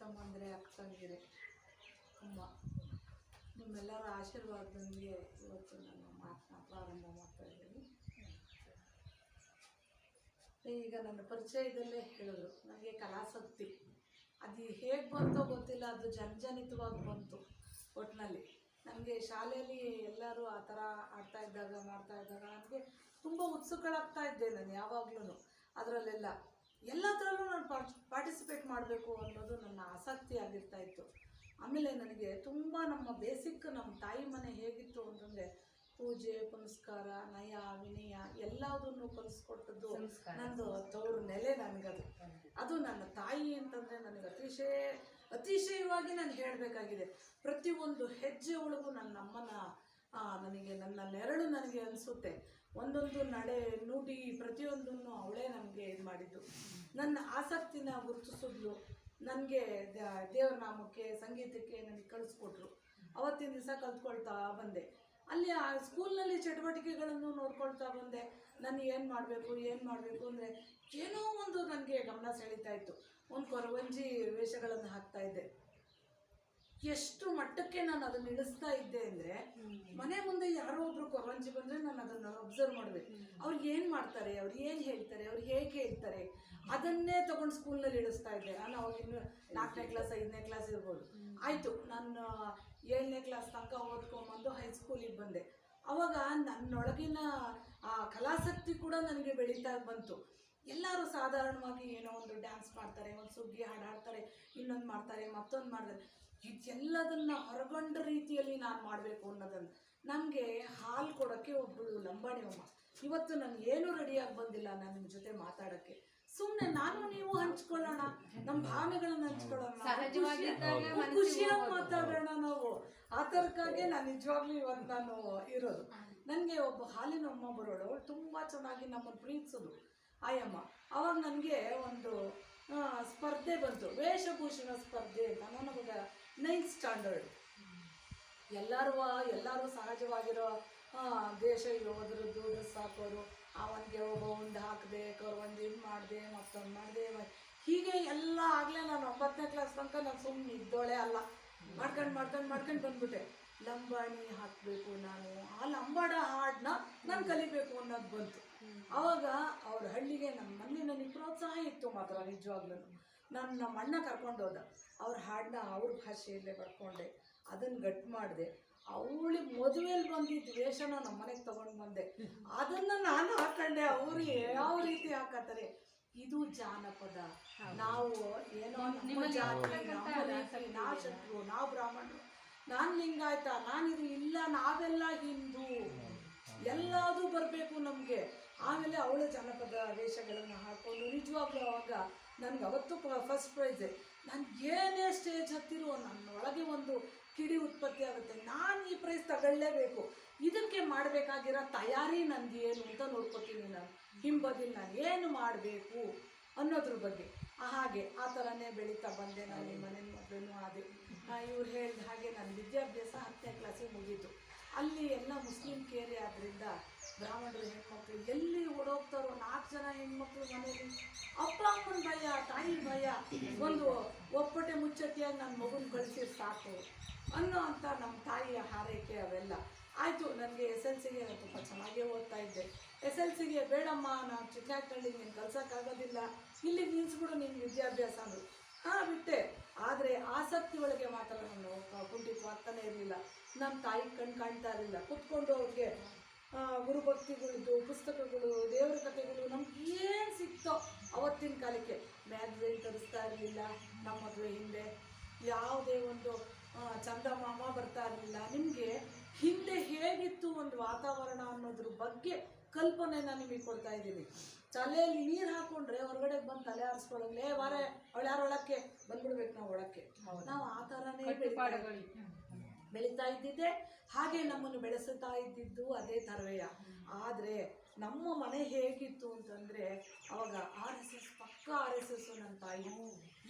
ತಮ್ಮಂದರೆ ಅಕ್ಕ ತಂಗಿರೆ ಅಮ್ಮ ನಿಮ್ಮೆಲ್ಲರ ಆಶೀರ್ವಾದದೊಂದಿಗೆ ಇವತ್ತು ನಾನು ಮಾತನ್ನ ಪ್ರಾರಂಭ ಮಾಡ್ತಾ ಇದ್ದೀನಿ ಈಗ ನನ್ನ ಪರಿಚಯದಲ್ಲೇ ಹೇಳಿದ್ರು ನನಗೆ ಕಲಾಸಕ್ತಿ. ಅದು ಹೇಗೆ ಬಂತೋ ಗೊತ್ತಿಲ್ಲ, ಅದು ಜನಜನಿತವಾಗಿ ಬಂತು ಒಟ್ಟಿನಲ್ಲಿ ನನಗೆ ಶಾಲೆಯಲ್ಲಿ ಎಲ್ಲರೂ ಆ ಥರ ಆಡ್ತಾ ಇದ್ದಾಗ ಮಾಡ್ತಾ ಇದ್ದಾಗ ನನಗೆ ತುಂಬ ಉತ್ಸುಕಳಾಗ್ತಾ ಇದ್ದೆ ನಾನು ಯಾವಾಗ್ಲೂ ಅದರಲ್ಲೆಲ್ಲ ಎಲ್ಲದರಲ್ಲೂ ನಾನು ಪಾರ್ಟಿಸಿಪೇಟ್ ಮಾಡಬೇಕು ಅನ್ನೋದು ನನ್ನ ಆಸಕ್ತಿ ಆಗಿರ್ತಾ ಇತ್ತು. ಆಮೇಲೆ ನನಗೆ ತುಂಬ ನಮ್ಮ ಬೇಸಿಕ್ ನಮ್ಮ ತಾಯಿ ಮನೆ ಹೇಗಿತ್ತು ಅಂತಂದರೆ ಪೂಜೆ ಪುನಸ್ಕಾರ ನಯ ವಿನಯ ಎಲ್ಲದನ್ನು ಕಲಿಸ್ಕೊಟ್ಟದ್ದು ನಂದು ತವರು ನೆಲೆ ನನಗದು. ಅದು ನನ್ನ ತಾಯಿ ಅಂತಂದರೆ ನನಗೆ ಅತಿಶಯ ಅತಿಶಯವಾಗಿ ನಾನು ಹೇಳಬೇಕಾಗಿದೆ. ಪ್ರತಿಯೊಂದು ಹೆಜ್ಜೆ ಒಳಗೂ ನನ್ನ ಅಮ್ಮನ ನನಗೆ ನನ್ನ ನೆರಳು ನನಗೆ ಅನಿಸುತ್ತೆ. ಒಂದೊಂದು ನಡೆ ನುಡಿ ಪ್ರತಿಯೊಂದನ್ನು ಅವಳೇ ನನಗೆ ಇದು ಮಾಡಿದ್ದು. ನನ್ನ ಆಸಕ್ತಿನ ಗುರುತಿಸಿದ್ಲು. ನನಗೆ ದೇವ್ರ ನಾಮಕ್ಕೆ ಸಂಗೀತಕ್ಕೆ ನನಗೆ ಕಳಿಸ್ಕೊಟ್ರು. ಅವತ್ತಿನ ದಿವಸ ಕಲ್ತ್ಕೊಳ್ತಾ ಬಂದೆ. ಅಲ್ಲಿ ಆ ಸ್ಕೂಲ್ನಲ್ಲಿ ಚಟುವಟಿಕೆಗಳನ್ನು ನೋಡ್ಕೊಳ್ತಾ ಬಂದೆ. ನಾನು ಏನು ಮಾಡಬೇಕು ಏನು ಮಾಡಬೇಕು ಅಂದರೆ ಏನೋ ಒಂದು ನನಗೆ ಗಮನ ಸೆಳೀತಾ ಇತ್ತು. ಒಂದು ಕೊರವಂಜಿ ವೇಷಗಳನ್ನು ಹಾಕ್ತಾ ಇದ್ದೆ. ಎಷ್ಟು ಮಟ್ಟಕ್ಕೆ ನಾನು ಅದನ್ನ ಇಳಿಸ್ತಾ ಇದ್ದೆ ಅಂದ್ರೆ ಮನೆ ಮುಂದೆ ಯಾರೋ ಒಬ್ರು ಕೊರಂಜಿ ಬಂದ್ರೆ ನಾನು ಅದನ್ನ ಅಬ್ಸರ್ವ್ ಮಾಡಬೇಕು. ಅವ್ರು ಏನು ಮಾಡ್ತಾರೆ ಅವ್ರು ಏನು ಹೇಳ್ತಾರೆ ಅವ್ರು ಹೇಗೆ ಹೇಳ್ತಾರೆ ಅದನ್ನೇ ತಗೊಂಡು ಸ್ಕೂಲ್ನಲ್ಲಿ ಇಳಿಸ್ತಾ ಇದ್ದೆ. ನಾನು ಅವಾಗಿನ ನಾಲ್ಕನೇ ಕ್ಲಾಸ್ ಐದನೇ ಕ್ಲಾಸ್ ಇರ್ಬೋದು. ಆಯಿತು ನಾನು ಏಳನೇ ಕ್ಲಾಸ್ ತನಕ ಓದ್ಕೊಂಬಂದು ಹೈಸ್ಕೂಲಿಗೆ ಬಂದೆ. ಅವಾಗ ನನ್ನೊಳಗಿನ ಆ ಕಲಾಸಕ್ತಿ ಕೂಡ ನನಗೆ ಬೆಳೀತಾ ಬಂತು. ಎಲ್ಲರೂ ಸಾಧಾರಣವಾಗಿ ಏನೋ ಒಂದು ಡ್ಯಾನ್ಸ್ ಮಾಡ್ತಾರೆ ಒಂದು ಸುಗ್ಗಿ ಹಾಡು ಹಾಡ್ತಾರೆ ಇನ್ನೊಂದು ಮಾಡ್ತಾರೆ ಮತ್ತೊಂದು ಮಾಡ್ತಾರೆ. ಇದೆಲ್ಲದನ್ನ ಹೊರಗೊಂಡ ರೀತಿಯಲ್ಲಿ ನಾನು ಮಾಡಬೇಕು ಅನ್ನೋದನ್ನು. ನನಗೆ ಹಾಲು ಕೊಡೋಕ್ಕೆ ಒಬ್ಬಳು ಲಂಬಾಣಿ ಅಮ್ಮ. ಇವತ್ತು ನಾನು ಏನೂ ರೆಡಿಯಾಗಿ ಬಂದಿಲ್ಲ ನಾನು ನಿಮ್ಮ ಜೊತೆ ಮಾತಾಡೋಕ್ಕೆ ಸುಮ್ಮನೆ ನಾನು ನೀವು ಹಂಚ್ಕೊಳ್ಳೋಣ ನಮ್ಮ ಭಾವನೆಗಳನ್ನ ಹಂಚ್ಕೊಳ್ಳೋಣ. ಖುಷಿಯಾಗಿ ಮಾತಾಡೋಣ ನಾವು. ಆ ಥರಕ್ಕಾಗೆ ನಾನು ನಿಜವಾಗ್ಲೂ ಇವತ್ತು ನಾನು ಇರೋದು. ನನಗೆ ಒಬ್ಬ ಹಾಲಿನ ಅಮ್ಮ ಬರೋಳು. ತುಂಬಾ ತುಂಬ ಚೆನ್ನಾಗಿ ನಮ್ಮನ್ನು ಪ್ರೀತಿಸೋದು. ಆಯಮ್ಮ ಅವಾಗ ನನಗೆ ಒಂದು ಸ್ಪರ್ಧೆ ಬಂತು. ವೇಷಭೂಷಣ ಸ್ಪರ್ಧೆ ಅಂತ. ನನಗೆ ನೈನ್ತ್ ಸ್ಟ್ಯಾಂಡರ್ಡ್. ಎಲ್ಲರೂ ಎಲ್ಲರೂ ಸಹಜವಾಗಿರೋ ದೇಶ ಯೋಧರದ್ದು ಡ್ರೆಸ್ ಹಾಕೋರು ಅವನಿಗೆ ಒಬ್ಬ ಒಂದು ಹಾಕಿದೆ ಒಂದು ಇದು ಮಾಡಿದೆ, ಮತ್ತೊಂದು ಮಾಡಿದೆ ಹೀಗೆ ಎಲ್ಲ ಆಗಲೇ ನಾನು ಒಂಬತ್ತನೇ ಕ್ಲಾಸ್ ತನಕ ನಾನು ಸುಮ್ಮನೆ ಇದ್ದೋಳೆ ಅಲ್ಲ. ಮಾಡ್ಕೊಂಡು ಮಾಡ್ಕೊಂಡು ಮಾಡ್ಕೊಂಡು ಬಂದ್ಬಿಟ್ಟೆ. ಲಂಬಾಣಿ ಹಾಕಬೇಕು ನಾನು. ಆ ಲಂಬಾಡ ಹಾಡನ್ನ ನಾನು ಕಲಿಬೇಕು ಅನ್ನೋದು ಬಂತು. ಆವಾಗ ಅವ್ರ ಹಳ್ಳಿಗೆ ನಮ್ಮ ಮನೆ ನನಗೆ ಪ್ರೋತ್ಸಾಹ ಇತ್ತು ಮಾತ್ರ ನಿಜವಾಗ್ಲೂ. ನಾನು ನಮ್ಮ ಅಣ್ಣ ಕರ್ಕೊಂಡು ಹೋದ. ಅವ್ರ ಹಾಡನ್ನ ಅವ್ರ ಭಾಷೆಯಲ್ಲೇ ಬರ್ಕೊಂಡೆ. ಅದನ್ನು ಗಟ್ ಮಾಡಿದೆ. ಅವಳಿಗೆ ಮದುವೆಯಲ್ಲಿ ಬಂದಿದ್ದ ವೇಷನ ನಮ್ಮ ಮನೆಗೆ ತಗೊಂಡು ಬಂದೆ. ಅದನ್ನು ನಾನು ಹಾಕೊಂಡೆ. ಅವರು ಯಾವ ರೀತಿ ಹಾಕತ್ತಾರೆ? ಇದು ಜಾನಪದ. ನಾವು ಏನೋ ನಮ್ಮ ಜಾತಿ ನಾವು ಶತ್ರು ನಾವು ಬ್ರಾಹ್ಮಣರು. ನಾನು ಲಿಂಗಾಯತ ನಾನಿದು ಇಲ್ಲ. ನಾವೆಲ್ಲ ಹಿಂದೂ. ಎಲ್ಲದೂ ಬರಬೇಕು ನಮಗೆ. ಆಮೇಲೆ ಅವಳು ಜಾನಪದ ವೇಷಗಳನ್ನು ಹಾಕೊಂಡು ನಿಜವಾಗ್ಲೂ ಅವಾಗ ನನಗೆ ಅವತ್ತು ಫಸ್ಟ್ ಪ್ರೈಸೆ ನಾನು ಏನೇ ಸ್ಟೇಜ್ ಹತ್ತಿರೋ ನನ್ನೊಳಗೆ ಒಂದು ಕಿಡಿ ಉತ್ಪತ್ತಿ ಆಗುತ್ತೆ. ನಾನು ಈ ಪ್ರೈಸ್ ತಗೊಳ್ಳೇಬೇಕು. ಇದಕ್ಕೆ ಮಾಡಬೇಕಾಗಿರೋ ತಯಾರಿ ನನಗೆ ಏನು ಅಂತ ನೋಡ್ಕೋತೀನಿ ನಾನು. ಹಿಂಬದಿಲ್ ನಾನು ಏನು ಮಾಡಬೇಕು ಅನ್ನೋದ್ರ ಬಗ್ಗೆ. ಹಾಗೆ, ಆ ಥರನೇ ಬೆಳೀತಾ ಬಂದೆ ನಾನು ಈ ಮನೆ ಮದುವೆನೂ ಆದೆ ಇವ್ರು ಹೇಳಿದ ಹಾಗೆ ನನ್ನ ವಿದ್ಯಾಭ್ಯಾಸ ಹತ್ತನೇ ಕ್ಲಾಸಿಗೆ ಮುಗೀತು ಅಲ್ಲಿ ಎಲ್ಲ ಮುಸ್ಲಿಂ ಕೇರಿ ಆದ್ದರಿಂದ ಬ್ರಾಹ್ಮಣರು ಹೆಣ್ಮಕ್ಳು, ಎಲ್ಲಿ ಓಡೋಗ್ತಾರೋ ನಾಲ್ಕು ಜನ ಹೆಣ್ಮಕ್ಳು ಮನೇಲಿ ಅಪ್ಪ ಅಮ್ಮನ ಭಯ, ತಾಯಿ ಭಯ, ಒಂದು ಒಪ್ಪಟೆ ಮುಚ್ಚಟ್ಟಿಯಾಗಿ ನನ್ನ ಮಗುನ ಕಳ್ಸಿ ಸಾಕು ಅನ್ನೋ ಅಂತ ನಮ್ಮ ತಾಯಿಯ ಹಾರೈಕೆ ಅವೆಲ್ಲ. ಆಯಿತು, ನನಗೆ ಎಸ್ ಎಲ್ ಸಿಗೆ ತುಂಬ ಚೆನ್ನಾಗೇ ಓದ್ತಾ ಇದ್ದೆ. ಎಸ್ ಎಲ್ ಸಿಗೆ ಬೇಡಮ್ಮ, ನಾನು ಚಿಕ್ಕಹಳ್ಳಿ ನೀನು ಕಲ್ಸೋಕ್ಕಾಗೋದಿಲ್ಲ. ಇಲ್ಲಿಗೆ ನಿಲ್ಲಿಸ್ಬಿಡು ನಿನ್ನ ವಿದ್ಯಾಭ್ಯಾಸ ಅಂದರು ಹಾಂ, ಬಿಟ್ಟೆ. ಆದರೆ ಆಸಕ್ತಿ ಒಳಗೆ ಮಾತ್ರ ನಾನು ಕುಂಠಿತವಾಗ್ತಾನೆ ಇರಲಿಲ್ಲ. ನಮ್ಮ ತಾಯಿ ಕಣ್ ಕಾಣ್ತಾ ಇರಲಿಲ್ಲ. ಕುತ್ಕೊಂಡು ಅವ್ರಿಗೆ ಗುರುಭಕ್ತಿಗಳದ್ದು ಪುಸ್ತಕಗಳು ದೇವರ ಕಥೆಗಳು ನಮ್ಗೆ ಏನು ಸಿಕ್ತೋ ಅವತ್ತಿನ ಕಾಲಕ್ಕೆ. ಮ್ಯಾಗ್ಝೈನ್ ತರಿಸ್ತಾ ಇರಲಿಲ್ಲ ನಮ್ಮ ಮದುವೆ ಹಿಂದೆ. ಯಾವುದೇ ಒಂದು ಚಂದಮಾಮ ಬರ್ತಾ ಇರಲಿಲ್ಲ. ನಿಮಗೆ ಹಿಂದೆ ಹೇಗಿತ್ತು ಒಂದು ವಾತಾವರಣ ಅನ್ನೋದ್ರ ಬಗ್ಗೆ ಕಲ್ಪನೆನ ನಿಮಗೆ ಕೊಡ್ತಾ ಇದ್ದೀನಿ ತಲೆಯಲ್ಲಿ ನೀರು ಹಾಕೊಂಡ್ರೆ ಹೊರಗಡೆ ಬಂದು ತಲೆ ಆರಿಸ್ಕೊಳ್ಳೋಂಗ್ಲೇ ವಾರೆ ಅವಳು ಯಾರು ಒಳಕ್ಕೆ? ಬಂದ್ಬಿಡ್ಬೇಕು ನಾವು ಒಳಕ್ಕೆ. ನಾವು ಆ ಥರನೇ ಬೆಳೀತಾ ಇದ್ದಿದ್ದೆ, ಹಾಗೆ ನಮ್ಮನ್ನು ಬೆಳೆಸುತ್ತಾ ಇದ್ದಿದ್ದು ಅದೇ ತರವೆಯ. ಆದರೆ ನಮ್ಮ ಮನೆ ಹೇಗಿತ್ತು ಅಂತಂದರೆ, ಅವಾಗ ಆರ್ ಎಸ್ ಎಸ್ ಪಕ್ಕ ಆರ್ ಎಸ್ ಎಸ್ ನನ್ನ ತಾಯಿ.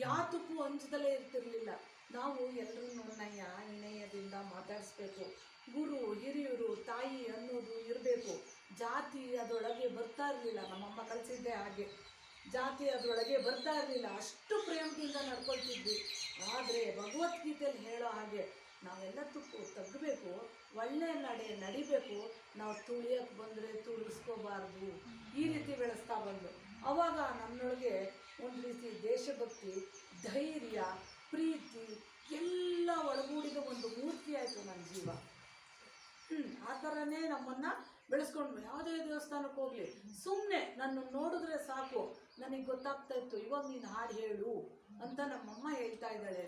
ಯಾತಕ್ಕೂ ಅಂಜದಲೇ ಇರ್ತಿರ್ಲಿಲ್ಲ. ನಾವು ಎಲ್ಲರೂ ನಯ ವಿನಯದಿಂದ ಮಾತಾಡಿಸ್ಬೇಕು. ಗುರು, ಹಿರಿಯರು, ತಾಯಿ ಅನ್ನೋದು ಇರಬೇಕು. ಜಾತಿ ಅದರೊಳಗೆ ಬರ್ತಾ ಇರಲಿಲ್ಲ. ನಮ್ಮಮ್ಮ ಕಲಿಸಿದ್ದೆ ಹಾಗೆ. ಜಾತಿ ಅದರೊಳಗೆ ಬರ್ತಾ ಇರಲಿಲ್ಲ. ಅಷ್ಟು ಪ್ರೇಮದಿಂದ ನಡ್ಕೊಳ್ತಿದ್ವಿ. ಆದರೆ ಭಗವದ್ಗೀತೆಯಲ್ಲಿ ಹೇಳೋ ಹಾಗೆ ನಾವೆಲ್ಲ ತುಕ್ಕು ತಗ್ಗಬೇಕು ಒಳ್ಳೆ ನಡೆ, ನಡಿಬೇಕು. ನಾವು ತುಳಿಯಕ್ಕೆ ಬಂದರೆ ತುಳಿಸ್ಕೋಬಾರ್ದು. ಈ ರೀತಿ ಬೆಳೆಸ್ತಾ ಬಂದು ಅವಾಗ ನಮ್ಮೊಳಗೆ ಒಂದು ರೀತಿ ದೇಶಭಕ್ತಿ, ಧೈರ್ಯ, ಪ್ರೀತಿ, ಎಲ್ಲ ಒಳಗೂಡಿದ ಒಂದು ಮೂರ್ತಿ ಆಯಿತು ನನ್ನ ಜೀವ. ಆ ಥರನೇ ನಮ್ಮನ್ನು ಬೆಳೆಸ್ಕೊಂಡ್ವಿ ಯಾವುದೇ ದೇವಸ್ಥಾನಕ್ಕೆ ಹೋಗ್ಲಿ. ಸುಮ್ಮನೆ ನನ್ನ ನೋಡಿದ್ರೆ ಸಾಕು. ನನಗೆ ಗೊತ್ತಾಗ್ತಾ ಇತ್ತು, ಇವಾಗ ನೀನು ಹಾಡು ಹೇಳು ಅಂತ ನಮ್ಮಮ್ಮ ಹೇಳ್ತಾ ಇದ್ದಾಳೆ.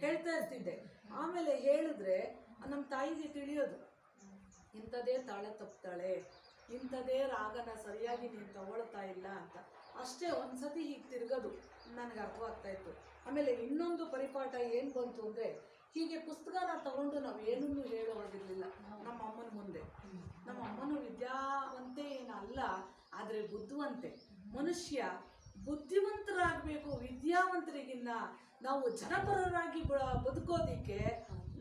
ಹೇಳ್ತಾ ಇರ್ತಿದ್ದೆ. ಆಮೇಲೆ ಹೇಳಿದ್ರೆ ನಮ್ಮ ತಾಯಿಗೆ ತಿಳಿಯೋದು. ಇಂಥದೇ ತಾಳ ತಪ್ತಾಳೆ ಇಂಥದೇ ರಾಗನ ಸರಿಯಾಗಿ ನೀನು ತಗೊಳ್ತಾ ಇಲ್ಲ ಅಂತ. ಅಷ್ಟೇ ಒಂದ್ಸತಿ ಹೀಗೆ ತಿರ್ಗೋದು. ನನಗೆ ಅರ್ಥವಾಗ್ತಾ ಇತ್ತು. ಆಮೇಲೆ ಇನ್ನೊಂದು ಪರಿಪಾಠ ಏನು ಬಂತು ಅಂದರೆ, ಹೀಗೆ ಪುಸ್ತಕನ ತಗೊಂಡು ನಾವು ಏನನ್ನೂ ಹೇಳೋ ನಮ್ಮ ಅಮ್ಮನ ಮುಂದೆ. ನಮ್ಮ ಅಮ್ಮನು ವಿದ್ಯಾವಂತೆ ಏನಲ್ಲ, ಆದರೆ ಬುದ್ಧಿವಂತೆ. ಮನುಷ್ಯ ಬುದ್ಧಿವಂತರಾಗಬೇಕು, ವಿದ್ಯಾವಂತರಿಗಿನ್ನ ನಾವು ಜನಪರರಾಗಿ ಬದುಕೋದಿಕ್ಕೆ